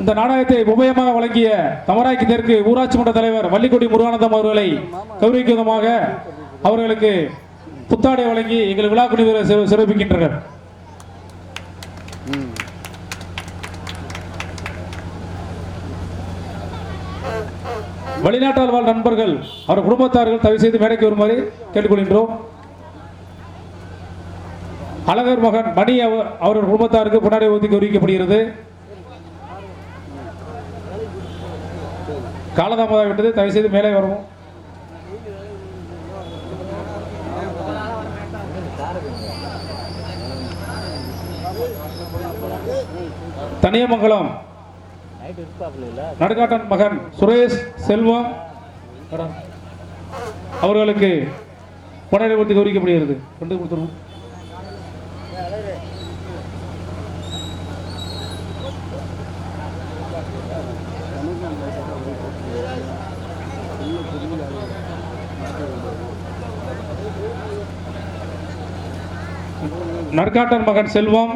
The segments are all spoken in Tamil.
இந்த நாடகத்தை உபயமாக வழங்கிய தமராய்க்கு தெற்கு ஊராட்சி மன்ற தலைவர் வள்ளிக்குடி முருகானந்தம் அவர்களை கௌரவிக்கும் விதமாக அவர்களுக்கு புத்தாடை வழங்கி எங்கள் விழா குழுவினர் சிறப்பிக்கின்றனர் வெளிநாட்டால் வாழ் நண்பர்கள் அவர் குடும்பத்தார்கள் தயவு செய்து மேடைக்கு வருமாறு கேட்டுக்கொள்கின்றோம். அழகர் மகன் மணி அவர் குடும்பத்தாருக்கு பின்னாடி ஒதுக்கி அறிவிக்கப்படுகிறது. காலதாமதம் விட்டது தயவு செய்து மேலே வருவோம். தனியமங்கலம். நடுக்காட்டன் மகன் சுரேஷ் செல்வம் அவர்களுக்கு புனரை ஒத்தி கௌரிக்கப்படுகிறது கொண்டு கொடுத்துருவோம். நற்காட்டன் மகன் செல்வம்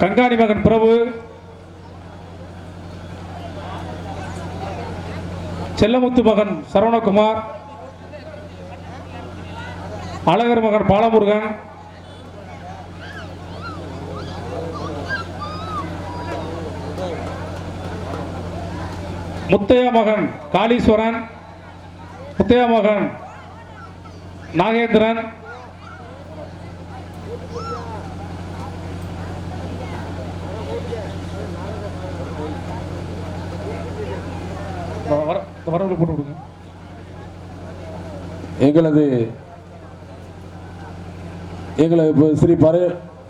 கண்காணி மகன் பிரபு செல்லமுத்து மகன் சரவணகுமார் அழகர் மகன் பாலமுருகன் முத்தையா மகன் காளீஸ்வரன் முத்தையா மகன் நாகேந்திரன். வர- வர போட்டு எங்களது எங்களது இப்போ ஸ்ரீ பர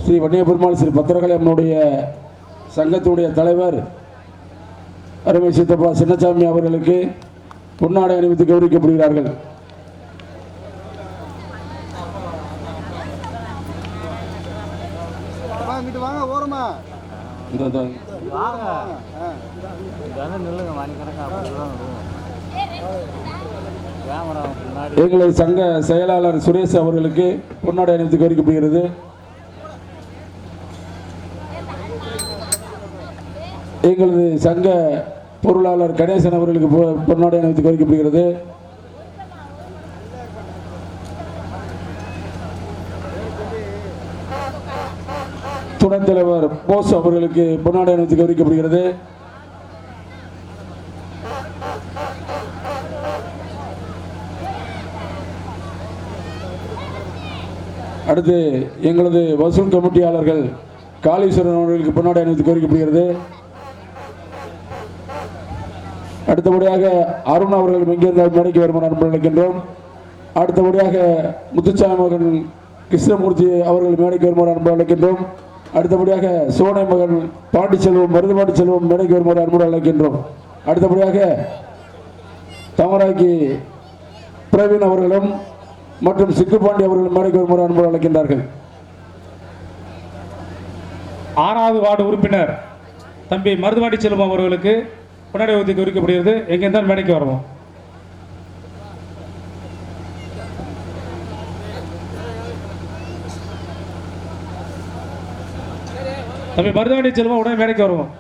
ஸ்ரீ வன்னியபெருமாள் ஸ்ரீ பத்திரகாளி சங்கத்துடைய தலைவர் அருமை சித்தப்பா சின்னசாமி அவர்களுக்கு பொன்னாடை அணிவித்து கௌரவிக்கப்படுகிறார்கள். எங்களது சங்க செயலாளர் சுரேஷ் அவர்களுக்கு பொன்னாடை அணிவித்து கோரிக்கப்படுகிறது எங்களது சங்க பொருளாளர் கணேசன் அவர்களுக்கு பொன்னாடை அணிவித்து கோரிக்கப்படுகிறது தலைவர் போஸ் அவர்களுக்கு பொன்னாடை அணிவித்து கௌரவிக்கப்படுகிறது. அடுத்து எங்களது வசூல் கமிட்டியாளர்கள் காளீஸ்வரன் அவர்களுக்கு பொன்னாடை அணிவித்து கோரிக்கப்படுகிறது அடுத்தபடியாக அருண் அவர்கள் இங்கிருந்து மேடைக்கு வருமாறு அன்பு அழைக்கின்றோம் அடுத்தபடியாக முத்துச்சாமி மகன் கிருஷ்ணமூர்த்தி அவர்கள் மேடைக்கு வருமாறு அன்பு அழைக்கின்றோம் அடுத்தபடியாக சோனை மகன் பாண்டிச்செல்வம் மருதுபாண்டி செல்வம் மேடைக்கு வருமாறு அன்புடன் அழைக்கின்றோம். அடுத்தபடியாக தமராக்கி பிரவீன் அவர்களும் மற்றும் சிக்குபாண்டி அவர்களும் மேடைக்கு வருமாறு அன்பு அழைக்கின்றார்கள். ஆறாவது வார்டு உறுப்பினர் தம்பி மருதுபாண்டி செல்வம் அவர்களுக்கு புன்னடை ஒதுக்கி குறிக்கப்படுகிறது எங்கே இருந்தாலும் மேடைக்கு வருவோம். தம்பி மருதுவாடி செல்வம் உடனே மேடைக்கு வருவோம்.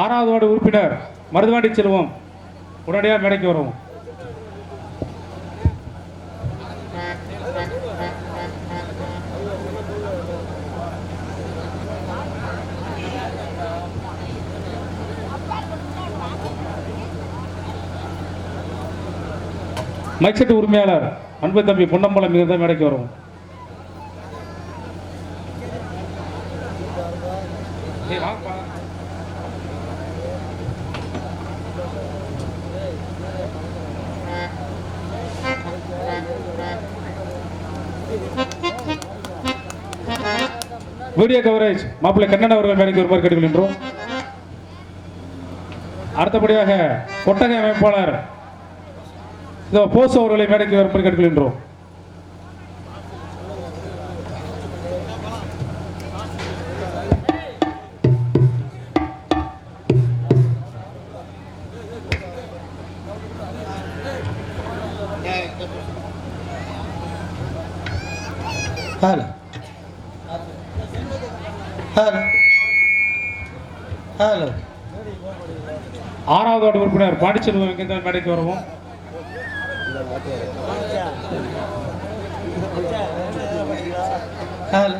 ஆறாவது வார்டு உறுப்பினர் மருதுவாண்டி செல்வம். உடனடியாக மேடைக்கு வருவோம். மைக்செட் உரிமையாளர் அன்பு தம்பி பொன்னம்பலம் மிகுந்த மேடைக்கு வருவோம். வீடியோ கவரேஜ் மாப்பிள்ளை கண்ணன் அவர்கள் மேடைக்கு வருமாறு கேட்டுக்கொள்கின்றோம் அடுத்தபடியாக கொட்டகை அமைப்பாளர் இதோ போஸ் அவர்களை மேடைக்கு வரும்படி கேட்டுக்கொள்கின்றோம் ஹலோ ஹலோ ஹலோ ஆறாவது வார்டு உறுப்பினர் பாண்டிச்செல்வம் எங்கிருந்தால் மேடைக்கு வரவும். ஹலோ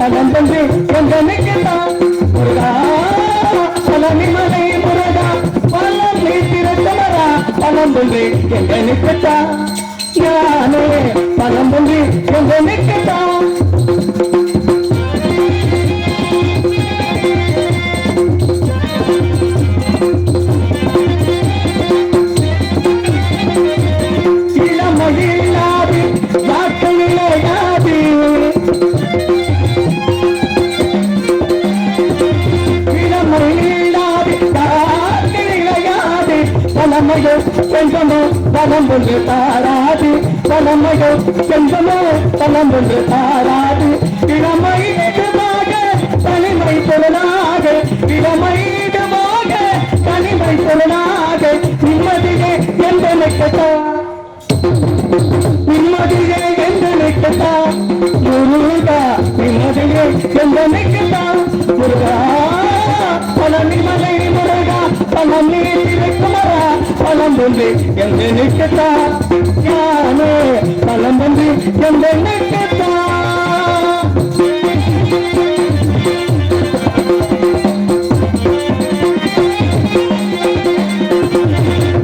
பணம் ஒன்று என்று தான். முருகா பழனி மலை முருகா பணம் இருக்குமரா பணம் ஒன்று என்று நிற்கத்தான் நானே பணம் ஒன்று என்று நிற்கத்தான் பலமையோ செஞ்சமோ பலம் ஒன்று தாராது பலமையோ செஞ்சமோ பலம் ஒன்று தாராது இளமை இளமையுமாக தனிமை பொருளாக. இளமையுமாக தனிமை பொருளாக. நிம்மதியே எந்த என்பனுக்குத்தான் நிம்மதியே எந்த எந்தனுக்குத்தா முருகா நிம்மதியே எந்த எந்தனுக்குத்தா முருகா பல மலை முருகா பழம் நீருக்குமரா பழம் ஒன்று எந்தனுக்குத்தா யானே பழம் ஒன்று எந்தனுக்குத்தா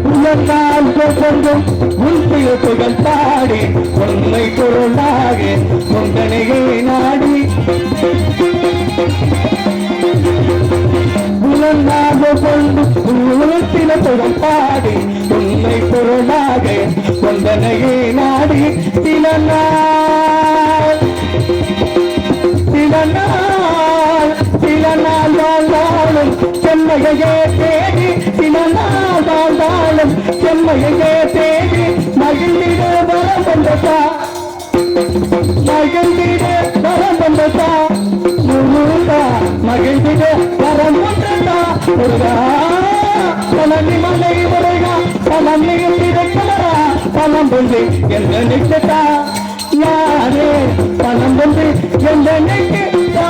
உணர்ந்தால் கொஞ்சம் பாடி உண்மை பொருளாக கொண்டனையை நாடி கொண்டு உலகத்தில புறம் பாடி உன்னை பொருளாக கொண்டனையை நாடி. சில நாள் சில நாள் சில நாள் வாழ்ந்தாலும் செம்மையே தேடி. சில நாள் வாழ்ந்தாலும் செம்மையே தேடி. மகிழ்ந்திட வர வந்ததா பணம் ஒன்று என்ற நிச்சதா யாரே பணம் ஒன்று என்ற நிச்சதா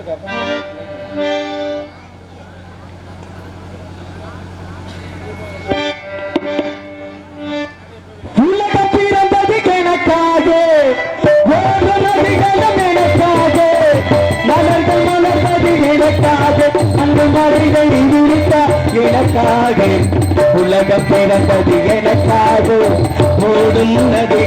உலகம் அந்த மலைகள் எனக்காக. உலகம் பிறந்தது எனக்காக. ஓடும் நதிகளும்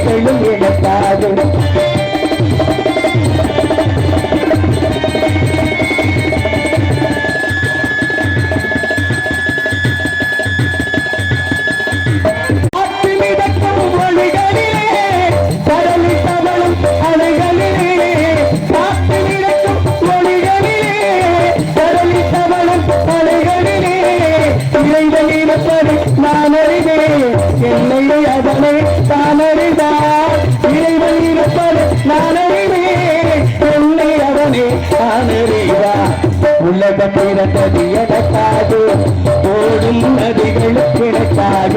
என்னை அதனை தான் அறிந்தார் இறைவன் இருப்பது நான் அறிவேன் என்னை அதனை தான் அறிவார் உலகம் பிறந்தது எனக்காக ஓடும் நதிகளுக்கு எனக்காக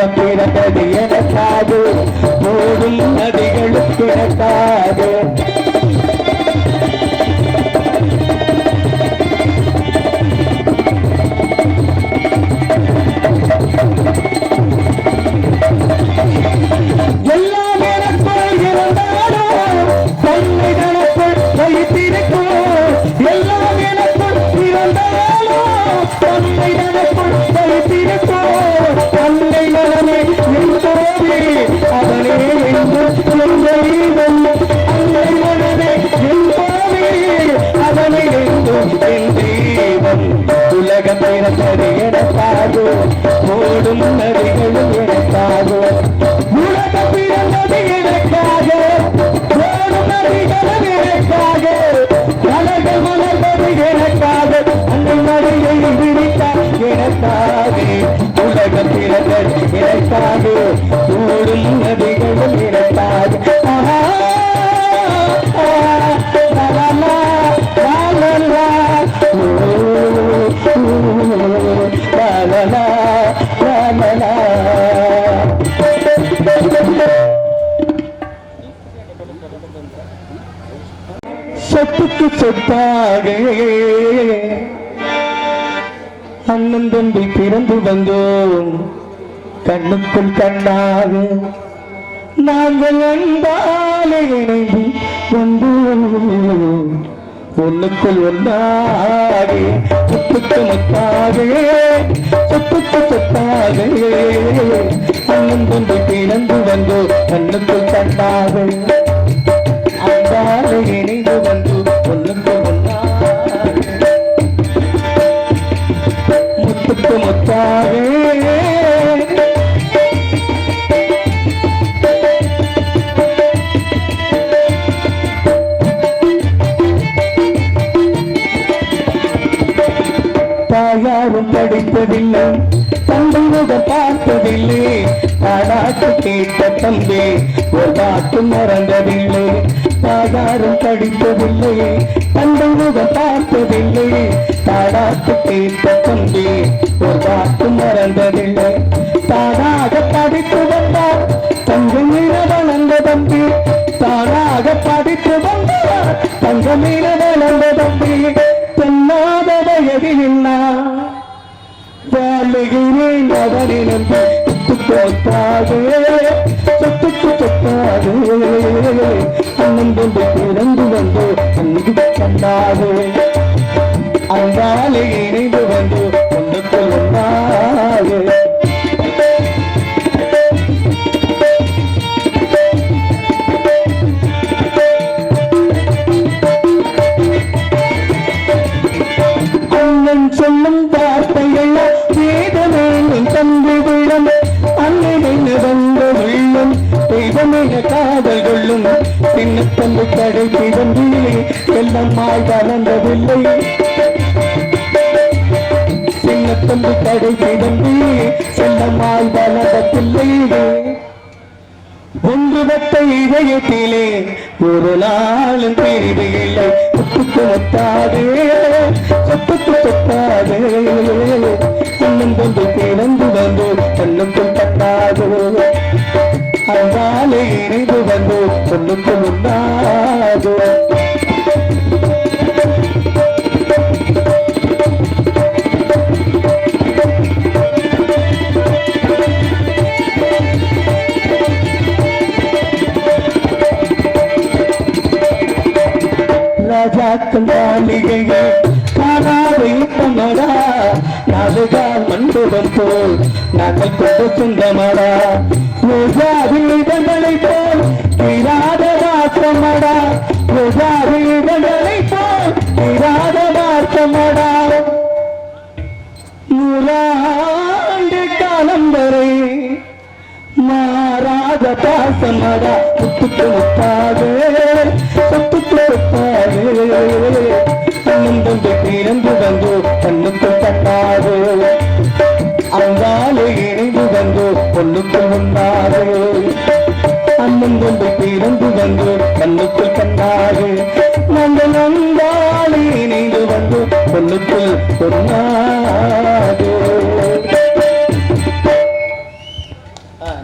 உலகம் பிறந்தது எனக்காது. ஓடும் நதிகளுக்கு எனக்காக ஓடும் சொத்துக்கு சொத்தாக அண்ணன் தம்பி பிறந்து வந்தோம். கண்ணுக்குள் கண்ணாக நாங்கள் அன்பாலே இணைந்து வந்தோம். ஒண்ணுக்குள் ஒன்றாக சொத்துக்கு முத்தாக வந்தொன்று பிறந்து வந்து கண்ணுக்குள் தந்தார்கள் அன்பாக இணைந்து வந்து ஒண்ணுக்கு முத்துக்கு முத்தாக தாயாரும் படித்ததில்லை தந்தை பார்த்ததில்லை பாடாட்டு கேட்ட தம்பி ஒரு பாட்டு மறந்ததில்லை. பாதாரம் படித்ததில்லை. தந்தை முகம் பார்த்ததில்லை. பாடாட்டு கேட்ட தம்பி ஒரு பாட்டு மறந்ததில்லை. தானாக படித்து வந்தார் தங்கம் மீன வளர்ந்த தம்பி. தானாக படித்து வந்தார் தங்கம் மீன வளர்ந்த தம்பி. தென்னாத வயதில் நான் வாழுகிறேன் அவனிடம் சொத்தாதே சொத்துக்கு சொத்தாதே. அண்ணன் கொண்டு பிறந்து வந்து அன்பு கண்டாதே. அன்பாலே இணைந்து வந்து ஒன்றுக்கு ஒன்றாது சொல்லும் பின்ன கடை திறந்தில்லை எல்லம்மாய் வளர்ந்ததில்லை. சின்ன தந்து கடை திறந்து செல்லம்மாய் வளர்ந்ததில்லை. ஒன்று வட்ட இதயத்திலே ஒரு நாளும் பிரிவு இல்லை. சொத்துக்கு ஒத்தாதே சொத்துக்கு சொத்தாதே. இன்னும் கொண்டு பிறந்து வந்து கண்ணுக்கும் தட்டாது அன்றாலே இணைந்து வந்து பொண்ணுக்குள் உண்டாது ராஜாக்கள் மாளிகையே காணாதை தமடா நாடுகா மண்டபம் போல் நாங்கள் கொண்டு சொந்தமடா ரோஜாவில் இதழ்களை போல் தீராத வாசமடா ரோஜாவில் இதழ்களை போல் தீராத வாசமடா நூறாண்டு காலம் வரை மாறாத பாசமடா? முத்துக்கு முத்தாக சொத்துக்கு சொத்தாக அருந்தொன்று பிறந்து வந்தோ கண்ணும் தொட்டாரோ அங்காலே இணைந்து வந்தோ கொள்ளுக்குள் உண்டாரோ அண்ணன் கொண்டு பிறந்து வந்தோ கண்ணுக்குள் கண்டாரோ நாங்கள் அங்காலே இணைந்து வந்தோ கொள்ளுக்குள் கொண்டாரோ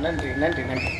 நன்றி நன்றி நன்றி.